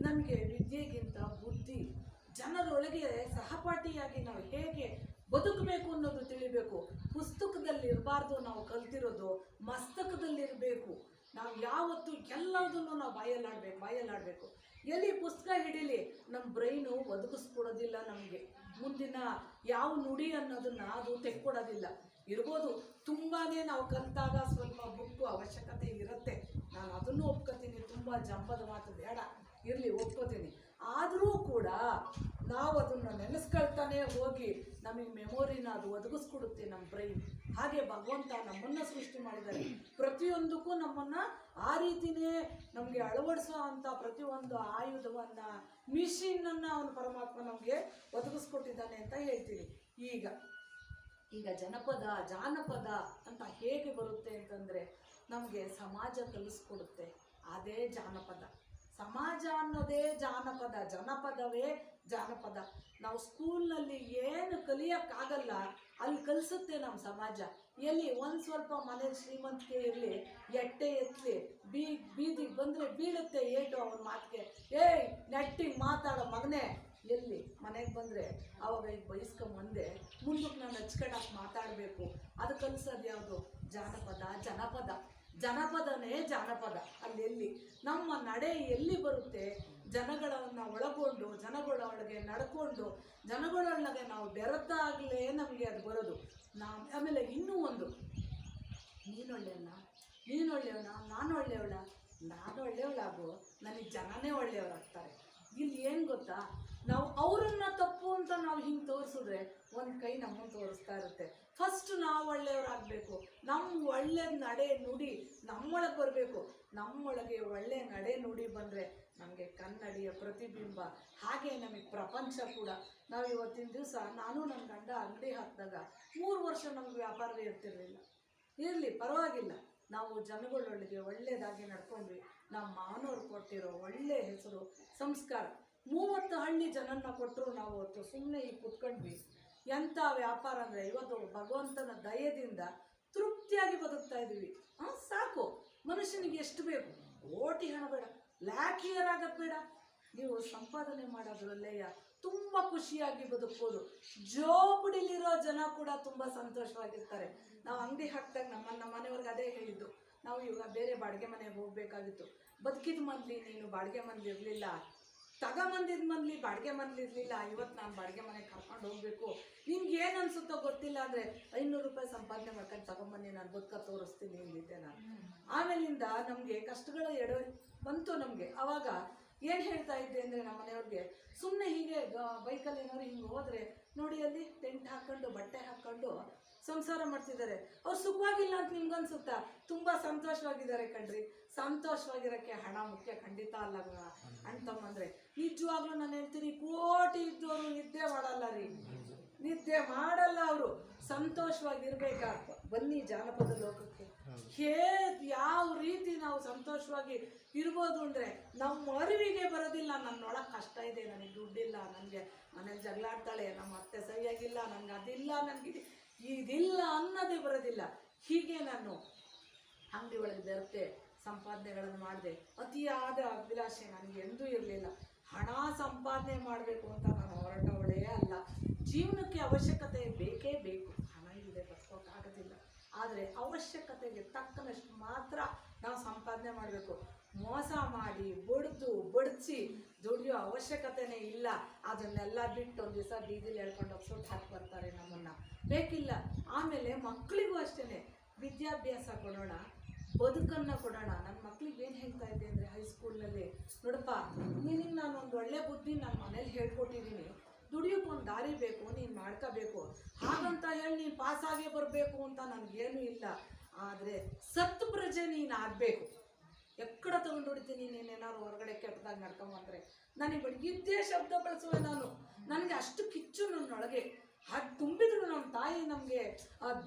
ನಮಗೆ ವಿದ್ಯೆಗಿಂತ ಬುದ್ಧಿ, ಜನರೊಳಗೆ ಸಹಪಾಠಿಯಾಗಿ ನಾವು ಹೇಗೆ ಬದುಕಬೇಕು ಅನ್ನೋದು ತಿಳಿಬೇಕು. ಪುಸ್ತಕದಲ್ಲಿ ಇರಬಾರ್ದು ನಾವು ಕಲ್ತಿರೋದು ಮಸ್ತಕದಲ್ಲಿರಬೇಕು. ನಾವು ಯಾವತ್ತು ಎಲ್ಲದನ್ನು ನಾವು ಬಾಯಲ್ಲಾಡ್ಬೇಕು, ಬಾಯಲ್ಲಾಡಬೇಕು. ಎಲ್ಲಿ ಪುಸ್ತಕ ಹಿಡೀಲಿ ನಮ್ಮ ಬ್ರೈನು ಒದಗಿಸ್ಕೊಡೋದಿಲ್ಲ ನಮಗೆ. ಮುಂದಿನ ಯಾವ ನುಡಿ ಅನ್ನೋದನ್ನ ಅದು ತೆಕ್ಕೊಡೋದಿಲ್ಲ. ಇರ್ಬೋದು ತುಂಬಾ ನಾವು ಕಲಿತಾಗ ಸ್ವಲ್ಪ ಬುಕ್ಕು ಅವಶ್ಯಕತೆ ಇರುತ್ತೆ. ನಾನು ಅದನ್ನು ಒಪ್ಕೋತೀನಿ. ತುಂಬ ಜಂಪದ ಮಾತು ಬೇಡ. ಇರಲಿ, ಒಪ್ಕೋತೀನಿ. ಆದರೂ ಕೂಡ ನಾವು ಅದನ್ನು ನೆನೆಸ್ಕೊಳ್ತಾನೆ ಹೋಗಿ ನಮಗೆ ಮೆಮೊರಿನ ಅದು ಒದಗಿಸ್ಕೊಡುತ್ತೆ ನಮ್ಮ ಬ್ರೈನ್ ಹಾಗೆ ಭಗವಂತ ನಮ್ಮನ್ನು ಸೃಷ್ಟಿ ಮಾಡಿದ್ದಾರೆ ಪ್ರತಿಯೊಂದಕ್ಕೂ ನಮ್ಮನ್ನು ಆ ರೀತಿನೇ ನಮಗೆ ಅಳವಡಿಸೋ ಅಂಥ ಪ್ರತಿಯೊಂದು ಆಯುಧವನ್ನು ಮಿಷಿನನ್ನು ಅವನು ಪರಮಾತ್ಮ ನಮಗೆ ಒದಗಿಸ್ಕೊಟ್ಟಿದ್ದಾನೆ ಅಂತ ಹೇಳ್ತೀನಿ. ಈಗ ಈಗ ಜನಪದ, ಜಾನಪದ ಅಂತ ಹೇಗೆ ಬರುತ್ತೆ ಅಂತಂದರೆ ನಮಗೆ ಸಮಾಜ ಕಲಿಸ್ಕೊಡುತ್ತೆ. ಅದೇ ಜಾನಪದ. ಸಮಾಜ ಅನ್ನೋದೇ ಜಾನಪದ. ಜನಪದವೇ ಜಾನಪದ. ನಾವು ಸ್ಕೂಲ್ನಲ್ಲಿ ಏನು ಕಲಿಯೋಕ್ಕಾಗಲ್ಲ, ಅಲ್ಲಿ ಕಲಿಸುತ್ತೆ ನಮ್ಮ ಸಮಾಜ. ಎಲ್ಲಿ ಒಂದು ಸ್ವಲ್ಪ ಮನೆ ಶ್ರೀಮಂತಿಕೆ ಇರಲಿ, ಎಟ್ಟೆ ಎತ್ತಲಿ ಬೀ, ಬೀದಿಗೆ ಬಂದರೆ ಬೀಳುತ್ತೆ ಏಟು ಅವನ ಮಾತಿಗೆ. ಏಯ್, ನೆಟ್ಟಿಗೆ ಮಾತಾಡೋ ಮಗನೇ. ಎಲ್ಲಿ ಮನೆಗೆ ಬಂದರೆ ಅವಾಗ ಈಗ ಬಯಸ್ಕೊಂಬಂದೆ ಮುಂದಕ್ಕೆ ನಾನು ಹಚ್ಕಡಾಕ್ ಮಾತಾಡಬೇಕು. ಅದು ಕಲಿಸೋದು ಯಾವುದು? ಜಾನಪದ, ಜನಪದ. ಜನಪದನೇ ಜಾನಪದ. ಅಲ್ಲೆಲ್ಲಿ ನಮ್ಮ ನಡೆ ಎಲ್ಲಿ ಬರುತ್ತೆ? ಜನಗಳನ್ನ ಒಳಗೊಂಡು ಜನಗಳೊಳಗೆ ನಡ್ಕೊಂಡು ಜನಗಳೊಳಗೆ ನಾವು ಬೆರೆತಾಗಲೇ ನಮಗೆ ಅದು ಬರೋದು. ನಾ ಆಮೇಲೆ ಇನ್ನೂ ಒಂದು. ನೀನೊಳ್ಳೆಯವನ ನೀನೊಳ್ಳೆಯವನ ನಾನು ಒಳ್ಳೆಯವಳ ನಾನು ಒಳ್ಳೆಯವಳಾಗು ನನಗೆ ಜನನೇ ಒಳ್ಳೆಯವರಾಗ್ತಾರೆ ಇಲ್ಲಿ ಏನು ಗೊತ್ತಾ? ನಾವು ಅವರನ್ನ ತಪ್ಪು ಅಂತ ನಾವು ಹಿಂಗೆ ತೋರಿಸಿದ್ರೆ ಒಂದು ಕೈ ನಮ್ಮನ್ನು ತೋರಿಸ್ತಾ ಇರುತ್ತೆ. ಫಸ್ಟ್ ನಾವು ಒಳ್ಳೆಯವರಾಗಬೇಕು. ನಮ್ಮ ಒಳ್ಳೆ ನಡೆ ನುಡಿ ನಮ್ಮೊಳಗೆ ಬರಬೇಕು. ನಮ್ಮೊಳಗೆ ಒಳ್ಳೆ ನಡೆ ನುಡಿ ಬಂದರೆ ನಮಗೆ ಕನ್ನಡಿಯ ಪ್ರತಿಬಿಂಬ, ಹಾಗೆ ನಮಗೆ ಪ್ರಪಂಚ ಕೂಡ. ನಾವು ಇವತ್ತಿನ ದಿವಸ ನಾನು ನನ್ನ ಗಂಡ ಅಂಗಡಿ ಹಾಕಿದಾಗ ಮೂರು ವರ್ಷ ನಮ್ಗೆ ವ್ಯಾಪಾರವೇ ಇರ್ತಿರಲಿಲ್ಲ. ಇರಲಿ, ಪರವಾಗಿಲ್ಲ. ನಾವು ಜನಗಳೊಳಗೆ ಒಳ್ಳೆಯದಾಗಿ ನಡ್ಕೊಂಡ್ವಿ. ನಮ್ಮ ಮಾನವರು ಕೊಟ್ಟಿರೋ ಒಳ್ಳೆ ಹೆಸರು ಸಂಸ್ಕಾರ. ಮೂವತ್ತು ಹಳ್ಳಿ ಜನನ್ನ ಕೊಟ್ಟರು ನಾವು ಅವತ್ತು ಸುಮ್ಮನೆ ಈಗ ಕುತ್ಕೊಂಡ್ವಿ. ಎಂಥ ವ್ಯಾಪಾರ ಅಂದರೆ ಇವತ್ತು ಭಗವಂತನ ದಯದಿಂದ ತೃಪ್ತಿಯಾಗಿ ಬದುಕ್ತಾ ಇದ್ದೀವಿ. ಹಾಂ, ಸಾಕು. ಮನುಷ್ಯನಿಗೆ ಎಷ್ಟು ಬೇಕು? ಓಟಿ ಹಣ ಬೇಡ. ಲ್ಯಾಕ್ ಇಯರ್ ಆಗೋದು ಬೇಡ. ನೀವು ಸಂಪಾದನೆ ಮಾಡೋದ್ರಲ್ಲೇಯ ತುಂಬ ಖುಷಿಯಾಗಿ ಬದುಕ್ಬೋದು. ಜೋಬುಡಿಲಿರೋ ಜನ ಕೂಡ ತುಂಬ ಸಂತೋಷವಾಗಿರ್ತಾರೆ. ನಾವು ಅಂಗಡಿ ಹಾಕ್ದಾಗ ನಮ್ಮ ನಮ್ಮ ಮನೆಯವ್ರಿಗೆ ಅದೇ ಹೇಳಿದ್ದು. ನಾವು ಇವಾಗ ಬೇರೆ ಬಾಡಿಗೆ ಮನೆಗೆ ಹೋಗಬೇಕಾಗಿತ್ತು. ಬದುಕಿದ ಮಂದ್ಲಿ ನೀನು ಬಾಡಿಗೆ ಮನೇಲಿ ಇರಲಿಲ್ಲ. ತಗೊಂಬಂದಿದ ಮನೆಯಲ್ಲಿ ಬಾಡಿಗೆ ಮನೇಲಿ ಇರಲಿಲ್ಲ ಇವತ್ತು ನಾನು ಬಾಡಿಗೆ ಮನೆಗೆ ಕರ್ಕೊಂಡು ಹೋಗಬೇಕು. ನಿಮ್ಗೆ ಏನು ಅನ್ಸುತ್ತೋ ಗೊತ್ತಿಲ್ಲ ಅಂದರೆ ಐನೂರು ರೂಪಾಯಿ ಸಂಪಾದನೆ ಮಾಡ್ಕೊಂಡು ತಗೊಂಬನ್ನಿ ನಾನು ಬದುಕ ತೋರಿಸ್ತೀನಿ ಅಂದಿದ್ದೆ ನಾನು. ಆಮೇಲಿಂದ ನಮಗೆ ಕಷ್ಟಗಳ ಎಡ ಬಂತು ನಮಗೆ. ಅವಾಗ ಏನು ಹೇಳ್ತಾ ಇದ್ದೆ ಅಂದರೆ ನಮ್ಮ ಮನೆಯವ್ರಿಗೆ ಸುಮ್ಮನೆ ಹೀಗೆ ಬೈಕಲ್ಲಿ ಏನಾದ್ರು ಹಿಂಗೆ ಹೋದರೆ ನೋಡಿ ಅಲ್ಲಿ ಟೆಂಟ್ ಹಾಕ್ಕೊಂಡು ಬಟ್ಟೆ ಹಾಕ್ಕೊಂಡು ಸಂಸಾರ ಮಾಡ್ತಿದ್ದಾರೆ. ಅವ್ರು ಸುಖವಾಗಿಲ್ಲ ಅಂತ ನಿಮ್ಗನ್ಸುತ್ತಾ ತುಂಬ ಸಂತೋಷವಾಗಿದ್ದಾರೆ ಕಣ್ರಿ. ಸಂತೋಷವಾಗಿರೋಕ್ಕೆ ಹಣ ಮುಖ್ಯ, ಖಂಡಿತ ಅಲ್ಲ ಅಣ್ಣ ತಮ್ಮಂದ್ರೆ ನಿಜವಾಗ್ಲೂ ನಾನು ಹೇಳ್ತೀನಿ, ಕೋಟಿ ಇದ್ದವರು ನಿದ್ದೆ ಮಾಡಲ್ಲ ರೀ. ನಿದ್ದೆ ಮಾಡಲ್ಲ ಅವರು. ಸಂತೋಷವಾಗಿರ್ಬೇಕಾ? ಬನ್ನಿ ಜಾನಪದ ಲೋಕಕ್ಕೆ. ಹೇ ಯಾವ ರೀತಿ ನಾವು ಸಂತೋಷವಾಗಿ ಇರ್ಬೋದು ಅಂದರೆ ನಮ್ಮ ಅರಿವಿಗೆ ಬರೋದಿಲ್ಲ, ನನ್ನೊಳಗೆ ಕಷ್ಟ ಇದೆ, ನನಗೆ ದುಡ್ಡಿಲ್ಲ ನನಗೆ ಮನೇಲಿ ಜಗಳಾಡ್ತಾಳೆ ನಮ್ಮ ಅತ್ತೆ ಸರಿಯಾಗಿಲ್ಲ ನನಗೆ ಅದಿಲ್ಲ ನನಗೆ ಇದಿಲ್ಲ ಅನ್ನೋದೇ ಬರೋದಿಲ್ಲ. ಹೀಗೆ ನಾನು ಅಂಗಡಿ ಒಳಗೆ ಬೆರತೆ, ಸಂಪಾದನೆಗಳನ್ನು ಮಾಡಿದೆ, ಅತಿಯಾದ ಅಭಿಲಾಷೆ ನನಗೆ ಎಂದೂ ಇರಲಿಲ್ಲ. ಹಣ ಸಂಪಾದನೆ ಮಾಡಬೇಕು ಅಂತ ನಾನು ಹೊರಟವಳೇ ಅಲ್ಲ. ಜೀವನಕ್ಕೆ ಅವಶ್ಯಕತೆ ಬೇಕೇ ಬೇಕು. ಹಣ ಇಲ್ಲದೆ ಬದುಕೋಕ್ಕಾಗೋದಿಲ್ಲ ಆದರೆ ಅವಶ್ಯಕತೆಗೆ ತಕ್ಕನಷ್ಟು ಮಾತ್ರ ನಾವು ಸಂಪಾದನೆ ಮಾಡಬೇಕು. ಮೋಸ ಮಾಡಿ, ಬಡಿದು, ಬಡಿಸಿ ದುಡಿಯೋ ಅವಶ್ಯಕತೆನೇ ಇಲ್ಲ. ಅದನ್ನೆಲ್ಲ ಬಿಟ್ಟು ಒಂದು ದಿವಸ ಬೀದಿಲಿ ಹೇಳ್ಕೊಂಡು ಸುಟ್ಟು ಹಾಕಿ ಬರ್ತಾರೆ ನಮ್ಮನ್ನು. ಬೇಕಿಲ್ಲ. ಆಮೇಲೆ ಮಕ್ಕಳಿಗೂ ಅಷ್ಟೇ ವಿದ್ಯಾಭ್ಯಾಸ ಕೊಡೋಣ. ಬದುಕನ್ನು ಕೊಡೋಣ. ನನ್ನ ಮಕ್ಳಿಗೆ ಏನು ಹೇಳ್ತಾ ಇದ್ದೆ ಅಂದರೆ ಹೈಸ್ಕೂಲ್ನಲ್ಲಿ ನೋಡಪ್ಪ ನಿನಗೆ ನಾನು ಒಂದು ಒಳ್ಳೆ ಬುದ್ಧಿ ನನ್ನ ಮನೇಲಿ ಹೇಳ್ಕೊಟ್ಟಿದ್ದೀನಿ ದುಡಿಯೋಕೆ ಒಂದು ದಾರಿ ಬೇಕು, ನೀನು ಮಾಡ್ಕೋಬೇಕು. ಹಾಗಂತ ಹೇಳಿ, ನೀನು ಪಾಸಾಗೇ ಬರಬೇಕು ಅಂತ ನನಗೇನು ಇಲ್ಲ. ಆದರೆ ಸತ್ತು ಪ್ರಜೆ ನೀನು ಆಗಬೇಕು. ಎಕ್ಕಡ ತಗೊಂಡು ಹೊಡಿತೀನಿ ನೀನೇನಾದ್ರು ಹೊರಗಡೆ ಕೆಟ್ಟದಾಗ ನಡ್ಕೊಂಬಂದ್ರೆ ನನಗೆ ಬಡಗಿದ್ದೇ ಶಬ್ದ ಬಳಸುವೆ ನಾನು. ನನಗೆ ಅಷ್ಟು ಕಿಚ್ಚು ನನ್ನೊಳಗೆ. ಹಾಗೆ ತುಂಬಿದ್ರು ನಮ್ಮ ತಾಯಿ ನಮಗೆ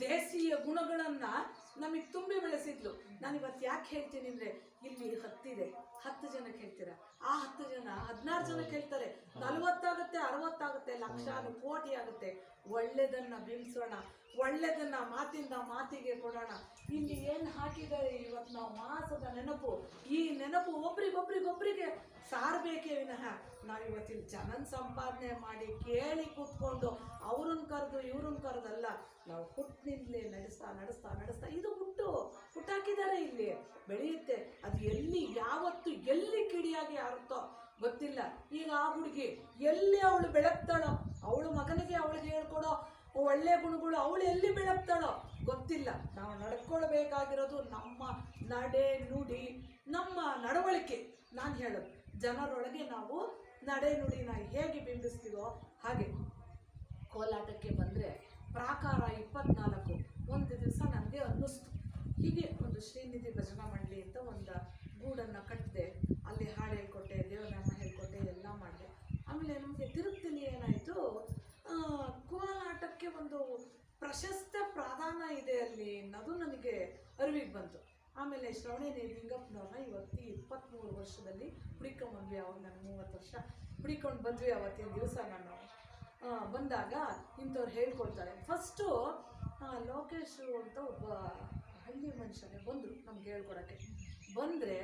ದೇಸಿಯ ಗುಣಗಳನ್ನು ನಮಗೆ ತುಂಬಿ ಬೆಳೆಸಿದ್ಲು. ನಾನು ಇವತ್ತು ಯಾಕೆ ಹೇಳ್ತೀನಿ ಅಂದರೆ, ಇಲ್ಲಿ ಹತ್ತಿದೆ. ಹತ್ತು ಜನಕ್ಕೆ ಹೇಳ್ತೀರ? ಆ ಹತ್ತು ಜನ ಹದಿನಾರು ಜನಕ್ಕೆ ಹೇಳ್ತಾರೆ. ನಲವತ್ತಾಗುತ್ತೆ, ಅರವತ್ತಾಗುತ್ತೆ, ಲಕ್ಷಾನು, ಕೋಟಿ ಆಗುತ್ತೆ. ಒಳ್ಳೆದನ್ನ ಬಿಂಬಿಸೋಣ, ಒಳ್ಳೆದನ್ನ ಮಾತಿಂದ ಮಾತಿಗೆ ಕೊಡೋಣ. ಇಲ್ಲಿ ಏನು ಹಾಕಿದ್ದಾರೆ ಇವತ್ತು ನಾವು ಮಾಸದ ನೆನಪು? ಈ ನೆನಪು ಒಬ್ರಿಗೊಬ್ರಿಗೊಬ್ರಿಗೆ ಸಾರ್ಬೇಕೇ ವಿನಃ. ನಾವು ಇವತ್ತಿನ ಜನನ ಸಂಪಾದನೆ ಮಾಡಿ ಕೇಳಿ ಕೂತ್ಕೊಂಡು ಅವ್ರನ್ನ ಕರೆದು ಇವ್ರನ್ನ ಕರೆದಲ್ಲ, ನಾವು ಹುಟ್ಟಿನಿಂದಲೇ ನಡೆಸ್ತಾ ನಡೆಸ್ತಾ ನಡೆಸ್ತಾ ಇದು ಹುಟ್ಟು. ಹುಟ್ಟಾಕಿದ್ದಾರೆ ಇಲ್ಲಿ, ಬೆಳೆಯುತ್ತೆ. ಅದು ಎಲ್ಲಿ, ಯಾವತ್ತು ಎಲ್ಲಿ ಕಿಡಿಯಾಗಿ ಆರುತ್ತೋ ಗೊತ್ತಿಲ್ಲ. ಈಗ ಆ ಹುಡುಗಿ ಎಲ್ಲಿ ಅವಳು ಬೆಳಗ್ತಾಳೋ ಅವಳು ಮಗನಿಗೆ ಅವಳಿಗೆ ಹೇಳ್ಕೊಡೋ ಒಳ್ಳೆ ಗುಣಗಳು ಅವಳು ಎಲ್ಲಿ ಬೆಳಗ್ತಾಳೋ ಗೊತ್ತಿಲ್ಲ. ನಾವು ನಡ್ಕೊಳ್ಬೇಕಾಗಿರೋದು ನಮ್ಮ ನಡೆ ನುಡಿ, ನಮ್ಮ ನಡವಳಿಕೆ ನಾನು ಹೇಳೋದು. ಜನರೊಳಗೆ ನಾವು ನಡೆ ನುಡಿನ ಹೇಗೆ ಬಿಂಬಿಸ್ತೀವೋ ಹಾಗೆ. ಕೋಲಾಟಕ್ಕೆ ಬಂದರೆ ಪ್ರಾಕಾರ ಇಪ್ಪತ್ನಾಲ್ಕು, ಒಂದು ದಿವಸ ನನಗೆ ಅನ್ನಿಸ್ತು. ಹೀಗೆ ಒಂದು ಶ್ರೀನಿಧಿ ಭಜನಾ ಮಂಡಳಿ ಅಂತ ಒಂದು ಗೂಡನ್ನು ಕಟ್ಟಿದೆ ಅಲ್ಲಿ ಹಾಡು ಹೇಳ್ಕೊಟ್ಟೆ ದೇವನಾಮ ಹೇಳ್ಕೊಟ್ಟೆ ಎಲ್ಲ ಮಾಡಿದೆ ಆಮೇಲೆ ನಮಗೆ ತಿರುಪತಿಲಿ ಏನಾಯಿತು ಕೋಲಾಟಕ್ಕೆ ಒಂದು ಪ್ರಶಸ್ತ ಪ್ರಾಧಾನ್ಯ ಇದೆ ಅಲ್ಲಿ ಅನ್ನೋದು ನನಗೆ ಅರಿವಿಗೆ ಬಂತು ಆಮೇಲೆ ಶ್ರವಣೇನಿ ಲಿಂಗಪ್ಪನವ್ರನ್ನ ಇವತ್ತು ಇಪ್ಪತ್ತ್ಮೂರು ವರ್ಷದಲ್ಲಿ ಹುಡಿಕೊಂಬಂದ್ವಿ ಅವಾಗ ನಾನು ಮೂವತ್ತು ವರ್ಷ. ಹುಡಿಕೊಂಡು ಬಂದ್ವಿ ಅವತ್ತಿನ ದಿವಸ ನಾನು. ಬಂದಾಗ ಇಂಥವ್ರು ಹೇಳ್ಕೊಳ್ತಾರೆ. ಫಸ್ಟು ಲೋಕೇಶ್ ಅಂತ ಒಬ್ಬ ಹಳ್ಳಿ ಮನುಷ್ಯನೇ ಬಂದರು ನಮ್ಗೆ ಹೇಳ್ಕೊಡೋಕ್ಕೆ. ಬಂದರೆ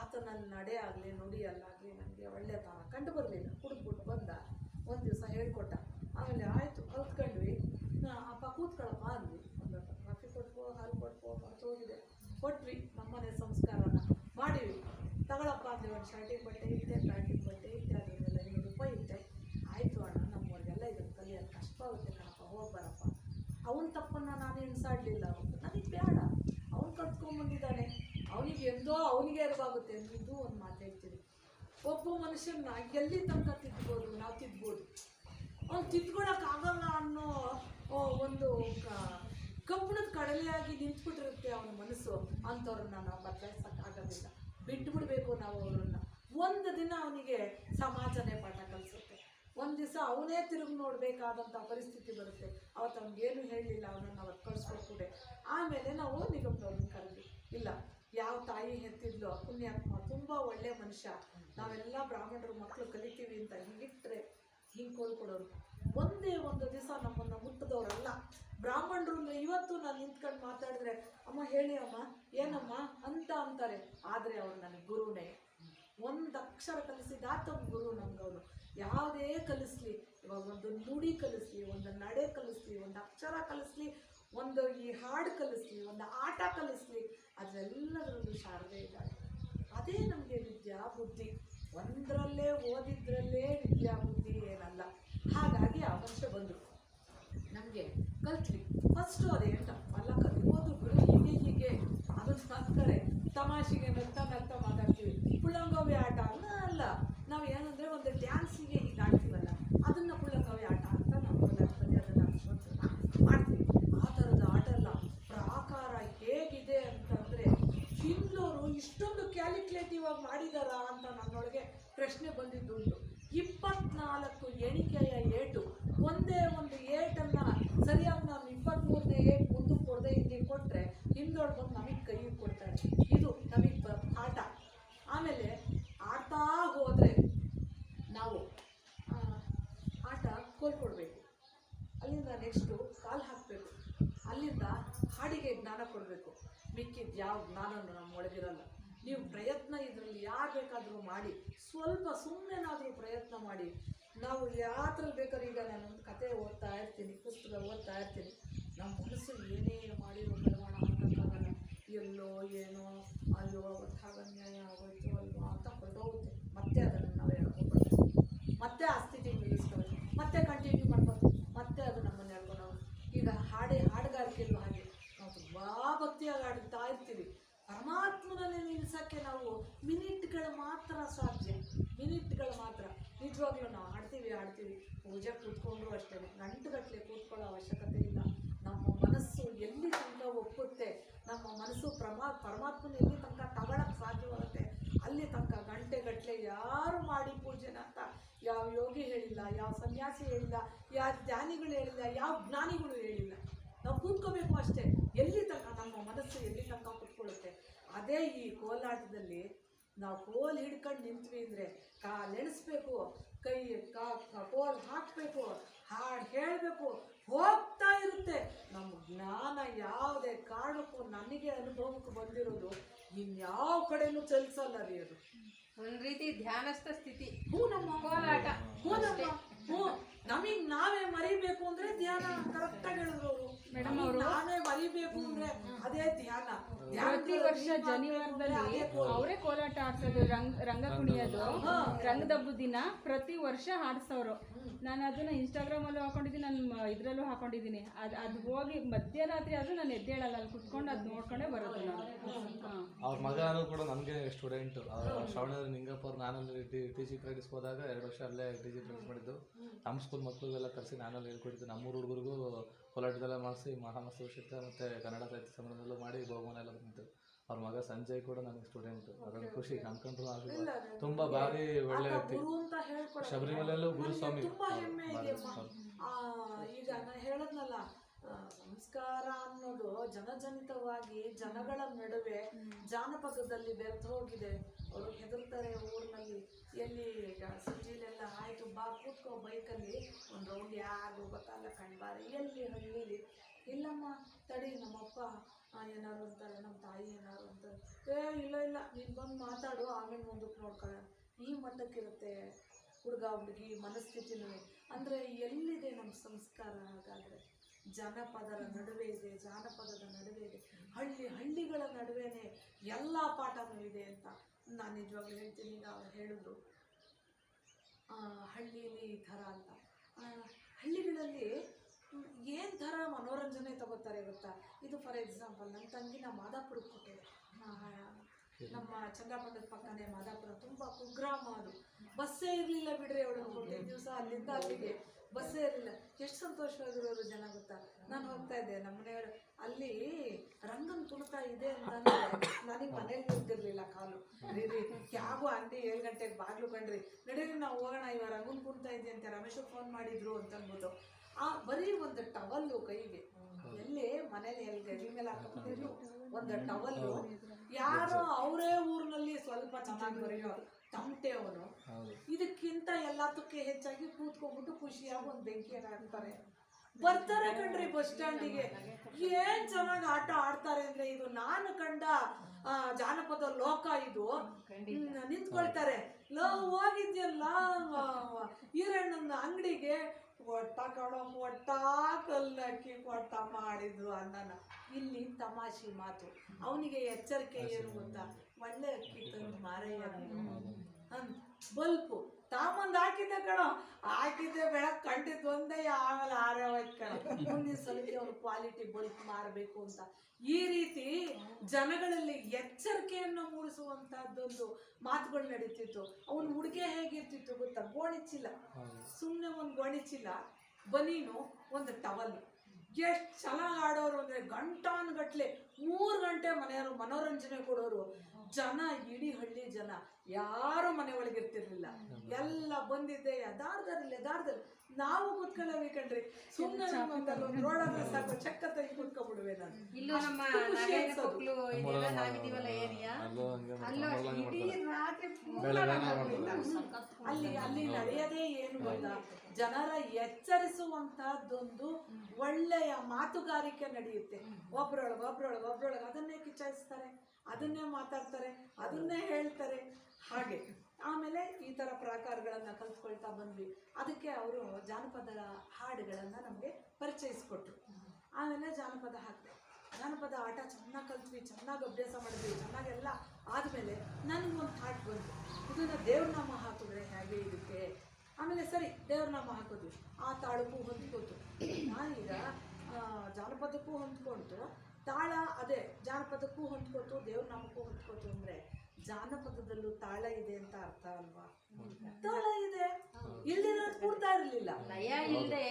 ಆತನಲ್ಲಿ ನಡೆ ಆಗಲಿ ನುಡಿಯಲ್ಲಾಗಲಿ ನನಗೆ ಒಳ್ಳೆತನ ಕಂಡು ಬರಲಿಲ್ಲ. ಹುಡುಕ್ಬಿಟ್ಟು ಬಂದ ಒಂದು ದಿವಸ ಹೇಳ್ಕೊಟ್ಟ ಆಮೇಲೆ ಆಯಿತು ಕಲ್ತ್ಕೊಂಡ್ವಿ ಆ, ಅಪ್ಪ ಕೂತ್ಕೊಳ್ಳಪ್ಪ ಅಂದ್ವಿ ಒಂದು ಕಾಫಿ ಕೊಟ್ಕೋ ಹಾಲು ಕೊಟ್ಕೋ ಮರ್ತೋಗಿದೆ ಕೊಟ್ವಿ ನಮ್ಮನೆ ಸಂಸ್ಕಾರನ ಮಾಡಿವಿ ತಗೊಳಪ್ಪ ಅಂದ್ರೆ ಒಂದು ಶರ್ಟಿಗೆ ಬಟ್ಟೆ ಇಟ್ಟೆ ಪ್ಯಾಂಟಿಗೆ ಬಟ್ಟೆ ಇಟ್ಟೆ ಅದ್ರ ಮೇಲೆ ಐನೂರು ರೂಪಾಯಿ ಇಟ್ಟೆ ಆಯಿತು ಅಣ್ಣ, ನಮ್ಮವ್ರಿಗೆಲ್ಲ ಇದನ್ನು ಕಲಿಯೋದು ಕಷ್ಟ ಆಗುತ್ತೆ ಕಣಪ್ಪ, ಹೋಗಿ ಬರಪ್ಪ. ಅವನ ತಪ್ಪನ್ನು ನಾನು ಹೆಣ್ಸಾಡಲಿಲ್ಲ ನನಗೆ ಬೇಡ. ಅವ್ನು ಕಟ್ಕೊಂಡ್ಬಂದಿದ್ದಾನೆ ಅವನಿಗೆ ಎಂದೋ ಅವನಿಗೆ ಅರಿವಾಗುತ್ತೆ ಇದು ಒಂದು ಮಾತು ಹೇಳ್ತೀನಿ. ಒಬ್ಬ ಮನುಷ್ಯನ ಎಲ್ಲಿ ತನಕ ತಿದ್ಬೋದು? ನಾವು ತಿದ್ಬೋದು. ಅವ್ನು ತಿದ್ಕೊಳಕ್ಕಾಗಲ್ಲ ಅನ್ನೋ ಒಂದು ಕಬ್ಬಿಣದ ಕಡಲೆಯಾಗಿ ನಿಂತ್ಬಿಟ್ಟಿರುತ್ತೆ ಅವನ ಮನಸ್ಸು. ಅಂಥವ್ರನ್ನ ನಾವು ಬದಲಾಯಿಸೋಕ್ಕಾಗೋದಿಲ್ಲ ಬಿಟ್ಟು ಬಿಡಬೇಕು ನಾವು ಅವರನ್ನು. ಒಂದು ದಿನ ಅವನಿಗೆ ಸಮಾಜನೇ ಪಾಠ ಕಲಿಸುತ್ತೆ. ಒಂದು ದಿವಸ ಅವನೇ ತಿರುಗಿ ನೋಡಬೇಕಾದಂಥ ಪರಿಸ್ಥಿತಿ ಬರುತ್ತೆ. ಅವತ್ತು ಅವ್ನಿಗೇನು ಹೇಳಲಿಲ್ಲ ಅವನನ್ನು ಅವತ್ತು ಕಳಿಸ್ಕೊಟ್ಬಿಡೆ. ಆಮೇಲೆ ನಾವು ನಿಗಮದವ್ರನ್ನ ಕರೆದ್ವಿ. ಇಲ್ಲ, ಯಾವ ತಾಯಿ ಹೆತ್ತಿದ್ಲೋ ಪುಣ್ಯಾತ್ಮ ತುಂಬ ಒಳ್ಳೆ ಮನುಷ್ಯ. ನಾವೆಲ್ಲ ಬ್ರಾಹ್ಮಣರು ಮಕ್ಕಳು ಕಲಿತೀವಿ ಅಂತ ಹಿಂಗಿಟ್ರೆ ಹಿಂಗೆ ಕೋಲ್ಕೊಡೋರು. ಒಂದೇ ಒಂದು ದಿವಸ ನಮ್ಮನ್ನು ಮುಟ್ಟದವರಲ್ಲ. ಬ್ರಾಹ್ಮಣರು ಇವತ್ತು ನಾನು ನಿಂತ್ಕೊಂಡು ಮಾತಾಡಿದ್ರೆ, ಅಮ್ಮ, ಹೇಳಿ ಅಮ್ಮ, ಏನಮ್ಮ? ಅಂತ ಅಂತಾರೆ. ಆದರೆ ಅವ್ರು ನನಗೆ ಗುರುನೇ. ಒಂದು ಅಕ್ಷರ ಕಲಿಸಿದ ಆತ ಗುರು ನಮ್ಗವನು ಯಾವುದೇ ಕಲಿಸ್ಲಿ, ಇವಾಗ ಒಂದು ನುಡಿ ಕಲಿಸ್ಲಿ, ಒಂದು ನಡೆ ಕಲಿಸ್ಲಿ, ಒಂದು ಅಕ್ಷರ ಕಲಿಸ್ಲಿ, ಒಂದು ಈ ಹಾಡು ಕಲಿಸ್ಲಿ, ಒಂದು ಆಟ ಕಲಿಸ್ಲಿ ಅದೆಲ್ಲದರಲ್ಲೂ ಶಾರದೆ ಇದ್ದಾಳೆ. ಅದೇ ನಮಗೆ ವಿದ್ಯಾ ಬುದ್ಧಿ. ಒಂದರಲ್ಲೇ ಓದಿದ್ರಲ್ಲೇ ವಿದ್ಯಾ ಬುದ್ಧಿ ಏನಲ್ಲ ಹಾಗಾಗಿ ಆ ವರ್ಷ ಬಂದರು ನಮಗೆ ಕಲ್ತ್ವಿ ಫಸ್ಟು ಅದೇ ಎಷ್ಟು ಕಾಲು ಹಾಕಬೇಕು. ಅಲ್ಲಿಂದ ಹಾಡಿಗೆ ಜ್ಞಾನ ಕೊಡಬೇಕು. ಮಿಕ್ಕಿದ ಯಾವ ಜ್ಞಾನನೂ ನಾವು ಒಳಗಿರಲ್ಲ. ನೀವು ಪ್ರಯತ್ನ ಇದರಲ್ಲಿ ಯಾರು ಬೇಕಾದರೂ ಮಾಡಿ, ಸ್ವಲ್ಪ ಸುಮ್ಮನೆನಾದರೂ ಪ್ರಯತ್ನ ಮಾಡಿ, ನಾವು ಯಾವ್ದ್ರಲ್ಲಿ ಬೇಕಾದ್ರೆ ಈಗ ನಾನು ಕತೆ ಓದ್ತಾ ಇರ್ತೀನಿ, ಪುಸ್ತಕ ಓದ್ತಾ ಇರ್ತೀನಿ. ನಮ್ಮ ಮನಸ್ಸು ಏನೇ ಮಾಡಿರೋ ಬದಲಾವಣೆ ಮಾಡೋಕ್ಕಾಗಲ್ಲ ಎಲ್ಲೋ ಏನೋ, ಅಯ್ಯೋ, ಅವತ್ತಾಗ ಅನ್ಯಾಯ ಆಗೋಯ್ತು, ಅಲ್ವಾ ಅಂತ ಹೊರಟೋಗುತ್ತೆ. ಮತ್ತೆ ಅದನ್ನು ನಾವು ಹೇಳ್ಕೊಬಾರ್ದು ಮತ್ತೆ ಆ ಸ್ಥಿತಿ ಮತ್ತೆ ಕಂಟಿನ್ಯೂ ಹಾಡೋಕ್ಕೆ ನಾವು ಮಿನಿಟ್ಗಳು ಮಾತ್ರ ಸಾಧ್ಯ. ಮಿನಿಟ್ಗಳು ಮಾತ್ರ. ನಿಜವಾಗ್ಲೂ ನಾವು ಹಾಡ್ತೀವಿ ಆಡ್ತೀವಿ. ಪೂಜೆ ಕೂತ್ಕೊಂಡ್ರು ಅಷ್ಟೇ. ಗಂಟುಗಟ್ಟಲೆ ಕೂತ್ಕೊಳ್ಳೋ ಅವಶ್ಯಕತೆ ಇಲ್ಲ. ನಮ್ಮ ಮನಸ್ಸು ಎಲ್ಲಿ ತನಕ ಒಪ್ಪುತ್ತೆ, ನಮ್ಮ ಮನಸ್ಸು ಪ್ರಮಾ, ಪರಮಾತ್ಮನ ಎಲ್ಲಿ ತನಕ ತಗೊಳಕ್ಕೆ ಸಾಧ್ಯವಾಗುತ್ತೆ, ಅಲ್ಲಿ ತನಕ ಗಂಟೆಗಟ್ಟಲೆ ಯಾರು ಮಾಡಿ ಪೂಜೆನ ಅಂತ ಯಾವ ಯೋಗಿ ಹೇಳಿಲ್ಲ, ಯಾವ ಸನ್ಯಾಸಿ ಹೇಳಿಲ್ಲ, ಯಾವ ಜ್ಞಾನಿಗಳು ಹೇಳಿಲ್ಲ, ಯಾವ ಜ್ಞಾನಿಗಳು ಹೇಳಿಲ್ಲ. ನಾವು ಕೂತ್ಕೋಬೇಕು ಅಷ್ಟೇ. ಎಲ್ಲಿ ತನಕ ನಮ್ಮ ಮನಸ್ಸು ಎಲ್ಲಿ ಅದೇ ಈ ಕೋಲಾಟದಲ್ಲಿ ನಾವು ಕೋಲ್ ಹಿಡ್ಕೊಂಡು ನಿಂತ್ವಿ ಅಂದರೆ ಕಾಲೆಣಿಸ್ಬೇಕು ಕೈ ಕಾ ಕೋಲ್ ಹಾಕಬೇಕು, ಹಾಡು ಹೇಳಬೇಕು, ಹೋಗ್ತಾ ಇರುತ್ತೆ. ನಮ್ಮ ಜ್ಞಾನ ಯಾವುದೇ ಕಾರಣಕ್ಕೂ ನನಗೆ ಅನುಭವಕ್ಕೆ ಬಂದಿರೋದು ಇನ್ಯಾವ ಕಡೆನೂ ಚಲಿಸಲ್ಲ ರೀ ಅದು. ಒಂದು ರೀತಿ ಧ್ಯಾನಸ್ಥ ಸ್ಥಿತಿ. ಹ್ಞೂ ನಮ್ಮ ಕೋಲಾಟ. ಹ್ಞೂ ನಮ್ಮ ಹ್ಞೂ ನಮಗೆ ನಾವೇ ಮರಿಬೇಕು ಅಂದ್ರೆ ಧ್ಯಾನ ಕರೆಕ್ಟಾಗಿ ಹೇಳಿದ್ರು ಅವರು. ನಮಿಗ್ ನಾವೇ ಮರಿಬೇಕು ಅಂದ್ರೆ ಅದೇ ಧ್ಯಾನ. ಪ್ರತಿ ವರ್ಷ ಜನಿವಾರದಲ್ಲಿ ಅವರೇ ಕೋಲಾಟ ಆಡ್ಸೋದು ರಂಗ್ ರಂಗ ಕುಣಿಯೋದು ರಂಗದಬ್ಬು ದಿನ ಪ್ರತಿ ವರ್ಷ ಆಡ್ಸೋರು. ನಾನು ಅದನ್ನ ಇನ್ಸ್ಟಾಗ್ರಾಮ್ ಅಲ್ಲೂ ಹಾಕೊಂಡಿದ್ದೀನಿ ನಾನು ಇದ್ರಲ್ಲೂ ಹಾಕೊಂಡಿದ್ದೀನಿ. ಅದು ಅದು ಹೋಗಿ ಮಧ್ಯರಾತ್ರಿ ಆದ್ರೂ ನಾನು ಎದ್ದೇಳಲ್ಲ ಅಲ್ಲಿ ಕುತ್ಕೊಂಡು ಅದು ನೋಡ್ಕೊಂಡೇ ಬರೋದು ನಾನು. ಅವ್ರ ಮಗನೂ ಕೂಡ ನನಗೆ ಸ್ಟೂಡೆಂಟ್ ಶ್ರವಣ ನಿಂಗಪ್ಪ ಅವ್ರು ನಾನು ಟಿ ಸಿ ಪ್ರಾಕ್ಟೀಸ್ ಹೋದಾಗ ಎರಡು ವರ್ಷ ಅಲ್ಲೇ ಟಿ ಸಿ ಪ್ರಾಕ್ಟೀಸ್ ಮಾಡಿದ್ದು. ನಮ್ಮ ಸ್ಕೂಲ್ ಮಕ್ಕಳಿಗೆಲ್ಲ ಕರೆಸಿ ನಾನಲ್ಲಿ ಹೇಳ್ಕೊಟ್ಟಿದ್ದು ನಮ್ಮೂರು ಹುಡುಗರಿಗೂ ಕೋಲಾಟದೆಲ್ಲ ಮಾಡಿಸಿ ಮಹಾಮಸ್ತಕ ಮತ್ತು ಕನ್ನಡ ಸಾಹಿತ್ಯ ಸಮ್ಮೇಳನದಲ್ಲೂ ಮಾಡಿ ಬಹುಮಾನ ಎಲ್ಲ ಬಂತು. ಅವ್ರ ಮಗ ಸಂಜಯ್ ಕೂಡ ನನಗೆ ಸ್ಟೂಡೆಂಟ್ ಅದೊಂದು ಖುಷಿ ಅನ್ಕೊಂಡ್ರು ಆಗಿ ತುಂಬ ಭಾರಿ ಒಳ್ಳೆ ವ್ಯಕ್ತಿ. ಗುರು ಅಂತ ಹೇಳ್ಕೊಡೋದು ಶಬರಿಮಲೆಯಲ್ಲೂ ಗುರುಸ್ವಾಮಿ ಈಗ ನಾನು ಹೇಳದ್ನಲ್ಲ ಸಂಸ್ಕಾರ ಅನ್ನೋದು ಜನಜನಿತವಾಗಿ ಜನಗಳ ನಡುವೆ ಜಾನಪದದಲ್ಲಿ ಬೆರೆತು ಹೋಗಿದೆ. ಅವರು ಹೆದರ್ತಾರೆ ಊರಿನಲ್ಲಿ. ಎಲ್ಲಿ ಈಗ ಸಂಜೆಲೆಲ್ಲ ಆಯ್ತು, ಬಾ ಕೂತ್ಕೋ ಬೈಕಲ್ಲಿ. ಒಂದು ರೌಂಡ್ ಯಾರು ಗೊತ್ತಲ್ಲ ಕಣ್ಬಾರಿ ಎಲ್ಲಿ ಹಳ್ಳಿಲಿ ಇಲ್ಲಮ್ಮ, ತಡಿ ನಮ್ಮಪ್ಪ ಏನಾರು ಅಂತಾರೆ ನಮ್ಮ ತಾಯಿ ಏನಾರು ಅಂತಾರೆ ಏ, ಇಲ್ಲ ಇಲ್ಲ, ನೀನು ಬಂದು ಮಾತಾಡು, ಆಮೇಲೆ ಮುಂದಕ್ಕೆ ನೋಡ್ಕೊಳ ಈ ಮಟ್ಟಕ್ಕಿರುತ್ತೆ ಹುಡುಗ, ಹುಡುಗಿ ಮನಸ್ಥಿತಿನೂ. ಅಂದರೆ ಎಲ್ಲಿದೆ ನಮ್ಮ ಸಂಸ್ಕಾರ ಹಾಗಾದರೆ? ಜನಪದರ ನಡುವೆ ಇದೆ, ಜಾನಪದದ ನಡುವೆ ಇದೆ. ಹಳ್ಳಿ ಹಳ್ಳಿಗಳ ನಡುವೆನೇ ಎಲ್ಲ ಪಾಠನೂ ಇದೆ ಅಂತ. ನಾನು ನಿಜವಾಗ್ಲೂ ಹೇಳ್ತೀನಿ, ಈಗ ಅವ್ರು ಹೇಳಿದ್ರು ಹಳ್ಳಿಯಲ್ಲಿ ಈ ಥರ ಅಂತ. ಹಳ್ಳಿಗಳಲ್ಲಿ ಏನು ಥರ ಮನೋರಂಜನೆ ತಗೋತಾರೆ ಗೊತ್ತಾ? ಇದು ಫಾರ್ ಎಕ್ಸಾಂಪಲ್ ನನ್ನ ತಂಗಿನ ಮಾದಾಪುರಕ್ಕೆ ಕೊಟ್ಟಿದೆ. ನಮ್ಮ ಚಂದ್ರಪಟ್ಟಣದ ಪಕ್ಕನೇ ಮಾದಾಪುರ, ತುಂಬ ಕುಗ್ರಾಮ ಅದು. ಬಸ್ಸೇ ಇರಲಿಲ್ಲ ಬಿಡ್ರಿ ಅವಳು ಕೊಟ್ಟಿದ್ದ ದಿವಸ ಅಲ್ಲಿಂದ ಅಲ್ಲಿಗೆ. ಬಸ್ಸೇ ಇರಲಿಲ್ಲ. ಎಷ್ಟು ಸಂತೋಷವಾಗಿರೋರು ಜನ ಗೊತ್ತಾ? ನಾನು ಹೋಗ್ತಾ ಇದ್ದೆ. ನಮ್ಮ ಮನೆಯವರು, ಅಲ್ಲಿ ರಂಗನ್ ತುಳಿತ ಇದೆ ಅಂತ ನನಗೆ ಮನೇಲಿ ನಿಂತಿರ್ಲಿಲ್ಲ ಕಾಲು. ರೀ ಯಾಗೋ ಆಂಟಿ ಏಳು ಗಂಟೆಗೆ ಬಾಗ್ಲು ಕಂಡ್ರಿ. ನಡೀರಿ, ನಾವು ಹೋಗೋಣ ಇವಾಗ ರಂಗನ್ ಕುಣ್ತಾ ಇದೆ ಅಂತ ರಮೇಶ್ ಫೋನ್ ಮಾಡಿದ್ರು ಅಂತ ಅಂದ್ಬಿಟ್ಟು ಆ ಬರೀ ಒಂದು ಟವಲ್ಲು ಕೈಗೆ. ಎಲ್ಲಿ ಮನೇಲಿ ಎಲ್ಲಿ ಗಡಿ ಮೇಲೆ ಹಾಕೊಂಡಿದ್ರು ಒಂದು ಟವಲ್ಲು. ಯಾರೋ ಅವರೇ ಊರಿನಲ್ಲಿ ಸ್ವಲ್ಪ ಚೆನ್ನಾಗಿ ಬರೆಯೋ ತಮಟೆ ಅವನು. ಇದಕ್ಕಿಂತ ಎಲ್ಲದಕ್ಕೆ ಹೆಚ್ಚಾಗಿ ಕೂತ್ಕೊಂಡ್ಬಿಟ್ಟು ಖುಷಿಯಾಗಿ ಒಂದು ಬೆಂಕಿ ಅಂತಾರೆ. ಬರ್ತಾರೆ ಕಣ್ರಿ ಬಸ್ ಸ್ಟ್ಯಾಂಡಿಗೆ. ಏನ್ ಚೆನ್ನಾಗಿ ಆಟ ಆಡ್ತಾರೆ ಅಂದ್ರೆ ಇದು ನಾನು ಕಂಡ ಜಾನಪದ ಲೋಕ ಇದು. ನಿಂತ್ಕೊಳ್ತಾರೆ. ಲವ್ ಹೋಗಿದ್ಯಲ್ಲ ಈರಣ್ಣನ ಅಂಗಡಿಗೆ ಒಟ್ಟ ಕಡೋ ಒಟ್ಟ ಕಲ್ಲಕ್ಕಿ ಕೊಟ್ಟ ಮಾಡಿದ್ರು ಅನ್ನನ. ಇಲ್ಲಿ ತಮಾಷೆ ಮಾತು. ಅವನಿಗೆ ಎಚ್ಚರಿಕೆ ಏನು ಗೊತ್ತಾ ಒಳ್ಳೆ ಅಕ್ಕಿ ತಂದು ಮಾರಯ್ಯ ಅಂತ ಬಲ್ಪು. ತಾಮಂದ್ ಹಾಕಿದ್ದೆ ಕಣೋ. ಹಾಕಿದ್ದೆ ಬೆಳಕ್ ಕಂಡಿದ್ದು ಒಂದೇ ಆಮೇಲೆ ಆರೇ ಹೋಯ್ತು ಕಣ. ಮುಂದಿನ ಸಲಕ್ಕೆ ಅವ್ರ ಕ್ವಾಲಿಟಿ ಬಲ್ಪ್ ಮಾರಬೇಕು ಅಂತ. ಈ ರೀತಿ ಜನಗಳಲ್ಲಿ ಎಚ್ಚರಿಕೆಯನ್ನು ಮೂಡಿಸುವಂತಹದ್ದೊಂದು ಮಾತುಗಳು ನಡೀತಿತ್ತು. ಅವನ ಹುಡುಗೆ ಹೇಗಿರ್ತಿತ್ತು ಗೊತ್ತಾ? ಗೋಣಿಚಿಲ್ಲ ಸುಮ್ಮನೆ ಒಂದು ಗೋಣಿಚಿಲ್ಲ ಬನೀನು ಒಂದು ಟವಲ್. ಎಷ್ಟು ಚೆನ್ನಾಗಿ ಆಡೋರು ಅಂದರೆ ಗಂಟಾನುಗಟ್ಲೆ ಮೂರು ಗಂಟೆ ಮನೆಯವರು ಮನೋರಂಜನೆ ಕೊಡೋರು. ಜನ ಇಡೀ ಹಳ್ಳಿ ಜನ ಯಾರು ಮನೆ ಒಳಗೆ ಇರ್ತಿರ್ಲಿಲ್ಲ ಎಲ್ಲ ಬಂದಿದ್ದೆ ಯದಾರ್ಧದಲ್ಲಿ ಯದಾರ್ಧದಲ್ಲಿ. ನಾವು ಕುತ್ಕೊಳ್ಳವಿ ಕಣ್ರಿ. ಸುಮ್ಮನೆ ಒಂದು ರೋಡಾದ್ರೆ ಸಾಕು ಚಕ್ಕ ತೆಗಿ ಕುತ್ಕೊಂಡ್ಬಿಡುವೆ ನಾನು. ಇಲ್ಲೂ ನಮ್ಮ. ಇದೆಲ್ಲ ನಾವಿದೀವಲ್ಲ ಏರಿಯಾ? ಇಡೀ ರಾತ್ರಿ. ಅಲ್ಲಿ ಅಲ್ಲಿ ನಡೆಯದೇ ಏನು ಗೊತ್ತಾ? ಜನರ ಎಚ್ಚರಿಸುವಂತಹದ್ದೊಂದು ಒಳ್ಳೆಯ ಮಾತುಗಾರಿಕೆ ನಡೆಯುತ್ತೆ. ಒಬ್ರೊಳಗೆ ಒಬ್ರೊಳಗೆ ಒಬ್ರೊಳಗೆ ಅದನ್ನೇ ಕಿಚಾಯಿಸ್ತಾರೆ ಅದನ್ನೇ ಮಾತಾಡ್ತಾರೆ ಅದನ್ನೇ ಹೇಳ್ತಾರೆ. ಹಾಗೆ. ಆಮೇಲೆ ಈ ಥರ ಪ್ರಾಕಾರಗಳನ್ನು ಕಲ್ತ್ಕೊಳ್ತಾ ಬಂದ್ವಿ. ಅದಕ್ಕೆ ಅವರು ಜಾನಪದ ಹಾಡುಗಳನ್ನು ನಮಗೆ ಪರಿಚಯಿಸ್ಕೊಟ್ರು. ಆಮೇಲೆ ಜಾನಪದ ಹಾಕಿದೆ. ಜಾನಪದ ಆಟ ಚೆನ್ನಾಗಿ ಕಲ್ತ್ವಿ, ಚೆನ್ನಾಗಿ ಅಭ್ಯಾಸ ಮಾಡಿದ್ವಿ ಚೆನ್ನಾಗೆಲ್ಲ ಆದಮೇಲೆ ನನಗೊಂದು ಹಾಟ್ ಬಂತು. ಇದನ್ನು ದೇವ್ರನಾಮ ಹಾಕಿದ್ರೆ ಹೇಗೆ ಇದಕ್ಕೆ? ಆಮೇಲೆ ಸರಿ, ದೇವ್ರನಾಮ ಹಾಕಿದ್ವಿ. ಆ ತಾಳಕ್ಕೂ ಹೊಂದ್ಕೋತು. ನಾನೀಗ ಜಾನಪದಕ್ಕೂ ಹೊಂದ್ಕೊಳ್ತು ತಾಳ ಅದೇ, ಜಾನಪದಕ್ಕೂ ಹೊಂದ್ಕೋತು, ದೇವ್ರನಾಮಕ್ಕೂ ಹೊಂದ್ಕೋತು ಅಂದರೆ ಜಾನಪದದಲ್ಲೂ ತಾಳ ಇದೆ ಅಂತ ಅರ್ಥ ಅಲ್ವಾ? ತಾಳ ಇದೆ. ಇಲ್ಲಿರೋ ಕೂಡ್ತಾ ಇರಲಿಲ್ಲ. ಲಯ ಇಲ್ಲದೆ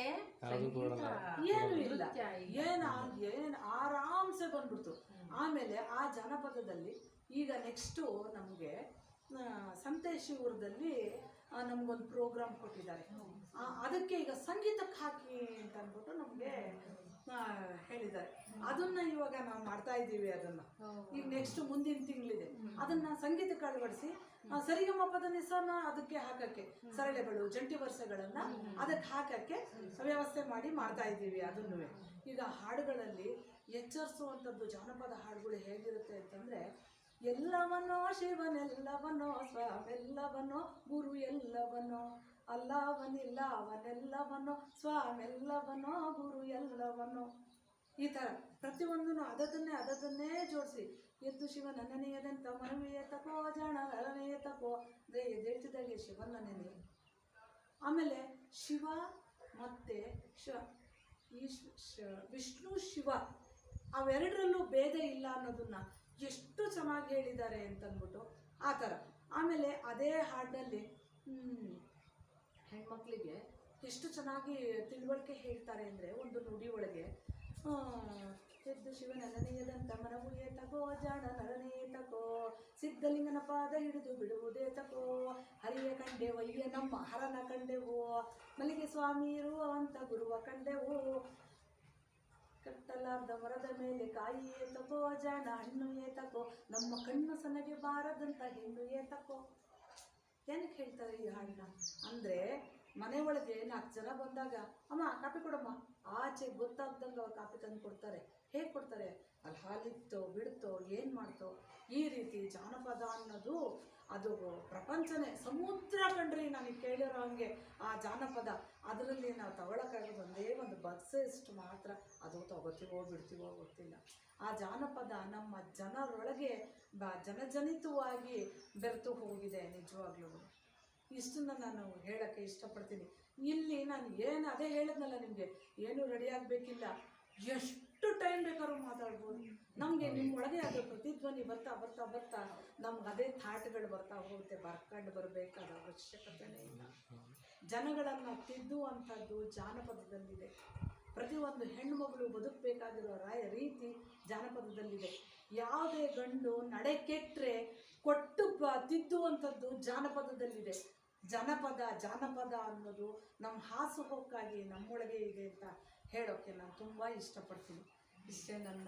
ಏನು ಇಲ್ಲ. ಏನ ಏನ್ ಆರಾಮ್ಸೆ ಬಂದ್ಬಿಡ್ತು. ಆಮೇಲೆ ಆ ಜಾನಪದದಲ್ಲಿ ಈಗ ನೆಕ್ಸ್ಟು ನಮಗೆ ಸಂತೇಶಿವರದಲ್ಲಿ ನಮ್ಗೊಂದು ಪ್ರೋಗ್ರಾಮ್ ಕೊಟ್ಟಿದ್ದಾರೆ. ಅದಕ್ಕೆ ಈಗ ಸಂಗೀತಕ್ಕೆ ಹಾಕಿ ಅಂತ ಅಂದ್ಬಿಟ್ಟು ನಮಗೆ ಹೇಳಿದ್ದಾರೆ. ಅದನ್ನ ಇವಾಗ ನಾವು ಮಾಡ್ತಾ ಇದ್ದೀವಿ ಅದನ್ನ. ಈಗ ನೆಕ್ಸ್ಟ್ ಮುಂದಿನ ತಿಂಗಳಿದೆ. ಅದನ್ನ ಸಂಗೀತಕ್ಕೆ ಅಳವಡಿಸಿ ಸರಿಗಮಪದ ನಿಸನ ಅದಕ್ಕೆ ಹಾಕಕ್ಕೆ ಸರಳೆಗಳು ಜಂಟಿ ವರ್ಷಗಳನ್ನ ಅದಕ್ಕೆ ಹಾಕಕ್ಕೆ ವ್ಯವಸ್ಥೆ ಮಾಡಿ ಮಾಡ್ತಾ ಇದ್ದೀವಿ ಅದನ್ನು. ಈಗ ಹಾಡುಗಳಲ್ಲಿ ಎಚ್ಚರಿಸುವಂಥದ್ದು ಜಾನಪದ ಹಾಡುಗಳು ಹೇಗಿರುತ್ತೆ ಅಂತಂದ್ರೆ ಎಲ್ಲವನೋ ಶಿವನೆಲ್ಲವನೋ ಸ್ವಾಮೆಲ್ಲವನ್ನೋ ಗುರು ಎಲ್ಲವನೋ ಅಲ್ಲವನಿಲ್ಲ ಅವನೆಲ್ಲವನೋ ಸ್ವಾಮೆಲ್ಲವನೋ ಗುರು ಎಲ್ಲವನೋ ಈ ಥರ ಪ್ರತಿಯೊಂದನ್ನು ಅದದನ್ನೇ ಅದದನ್ನೇ ಜೋಡಿಸಿ. ಎದ್ದು ಶಿವ ನನ್ನನೆಯದಂತ ಮನವಿಯ ತಪೋ ಜಾಣ ನರನೆಯ ತಕೋ ಅಂದ್ರೆ ಎದ್ದೇಳ್ತಿದ್ದಾಗೆ ಶಿವನ ನೆನೆ ಆಮೇಲೆ ಶಿವ ಮತ್ತು ಶ, ಈ ಶ- ಶ- ವಿಷ್ಣು, ಶಿವ ಅವೆರಡರಲ್ಲೂ ಭೇದ ಇಲ್ಲ ಅನ್ನೋದನ್ನ ಎಷ್ಟು ಚೆನ್ನಾಗಿ ಹೇಳಿದ್ದಾರೆ ಅಂತಂದ್ಬಿಟ್ಟು ಆ ಥರ ಆಮೇಲೆ ಅದೇ ಹಾಡಿನಲ್ಲಿ ಹೆಣ್ಮಕ್ಳಿಗೆ ಎಷ್ಟು ಚೆನ್ನಾಗಿ ತಿಳುವಳಿಕೆ ಹೇಳ್ತಾರೆ ಅಂದರೆ ಒಂದು ನುಡಿ ಒಳಗೆ ಎದ್ದು ಶಿವನ ನನನೆಯದಂತ ಮನವುಯೇ ತಗೋ ಜಾಣ ನರನೇ ತಕೋ ಸಿದ್ಧಲಿಂಗನ ಪಾದ ಹಿಡಿದು ಬಿಡುವುದೇ ತಕೋ, ಹರಿಯ ಕಂಡೆವಯ್ಯ ನಮ್ಮ ಹರನ ಕಂಡೆವು, ಮಲ್ಲಿಗೆ ಸ್ವಾಮಿ ಇರುವಂತ ಗುರುವ ಕಂಡೆವು, ಕಟ್ಟಲಾರ್ದ ಮರದ ಮೇಲೆ ಕಾಯಿ ಏತಕೋ ಜಾಣ ಹಣ್ಣು ಏತಕೋ ನಮ್ಮ ಕಣ್ಣು ಸನಗೆ ಬಾರದಂತ ಹೆಣ್ಣು ಏತಕೋ ಏನಕ್ಕೆ ಹೇಳ್ತಾರೆ ಈ ಹಾಡನ್ನ ಅಂದರೆ ಮನೆ ಒಳಗೆ ನಾಲ್ಕು ಜನ ಬಂದಾಗ, ಅಮ್ಮ, ಕಾಪಿ ಕೊಡಮ್ಮ. ಆಚೆ ಗೊತ್ತಾಗ್ದಂಗೆ ಅವ್ರು ಕಾಪಿ ತಂದು ಕೊಡ್ತಾರೆ. ಹೇಗೆ ಕೊಡ್ತಾರೆ? ಅಲ್ಲಿ ಹಾಲಿತ್ತೋ, ಬಿಡ್ತೋ, ಏನು ಮಾಡ್ತೋ? ಈ ರೀತಿ ಜಾನಪದ ಅನ್ನೋದು ಅದು ಪ್ರಪಂಚನೇ. ಸಮುದ್ರ ಕಂಡ್ರಿ ನನಗೆ ಕೇಳಿರೋ ಹಂಗೆ ಆ ಜಾನಪದ. ಅದರಲ್ಲಿ ನಾವು ತಗೊಳಕ್ಕಾಗೋದು ಒಂದೇ ಒಂದು ಬಸ್ಸಷ್ಟು ಮಾತ್ರ. ಅದು ತಗೋತೀವೋ, ಬಿಡ್ತೀವೋ ಗೊತ್ತಿಲ್ಲ. ಆ ಜಾನಪದ ನಮ್ಮ ಜನರೊಳಗೆ ಬ ಜನಜನಿತವಾಗಿ ಬೆರೆತು ಹೋಗಿದೆ ನಿಜವಾಗ್ಲೂ. ಇಷ್ಟನ್ನ ನಾನು ಹೇಳಕ್ಕೆ ಇಷ್ಟಪಡ್ತೀನಿ. ಇಲ್ಲಿ ನಾನು ಏನು ಅದೇ ಹೇಳಿದ್ನಲ್ಲ ನಿಮಗೆ ಏನು ರೆಡಿ ಆಗಬೇಕಿಲ್ಲ. ಎಷ್ಟು ಟೈಮ್ ಬೇಕಾದ್ರೂ ಮಾತಾಡ್ಬೋದು. ನಮಗೆ ನಿಮ್ಮೊಳಗೆ ಅದು ಪ್ರತಿಧ್ವನಿ ಬರ್ತಾ ಬರ್ತಾ ಬರ್ತಾ ನಮ್ಗೆ ಅದೇ ಥಾಟ್ಗಳು ಬರ್ತಾ ಹೋಗುತ್ತೆ. ಬರ್ಕೊಂಡು ಬರಬೇಕಾದ ಅವಶ್ಯಕತೆನೇ ಇಲ್ಲ. ಜನಗಳನ್ನು ತಿದ್ದುವಂಥದ್ದು ಜಾನಪದದಲ್ಲಿದೆ. ಪ್ರತಿಯೊಂದು ಹೆಣ್ಣುಮಗಳು ಬದುಕಬೇಕಾಗಿರೋ ರಾಯ ರೀತಿ ಜಾನಪದದಲ್ಲಿದೆ. ಯಾವುದೇ ಗಂಡು ನಡೆ ಕೆಟ್ಟರೆ ಕೊಟ್ಟು ಬ ತಿದ್ದುವಂಥದ್ದು ಜಾನಪದದಲ್ಲಿದೆ. ಜನಪದ ಜಾನಪದ ಅನ್ನೋದು ನಮ್ಮ ಹಾಸುಹೊಕ್ಕಾಗಿ ನಮ್ಮೊಳಗೆ ಇದೆ ಅಂತ ಹೇಳೋಕ್ಕೆ ನಾನು ತುಂಬ ಇಷ್ಟಪಡ್ತೀನಿ. ಇಷ್ಟೇ ನನ್ನ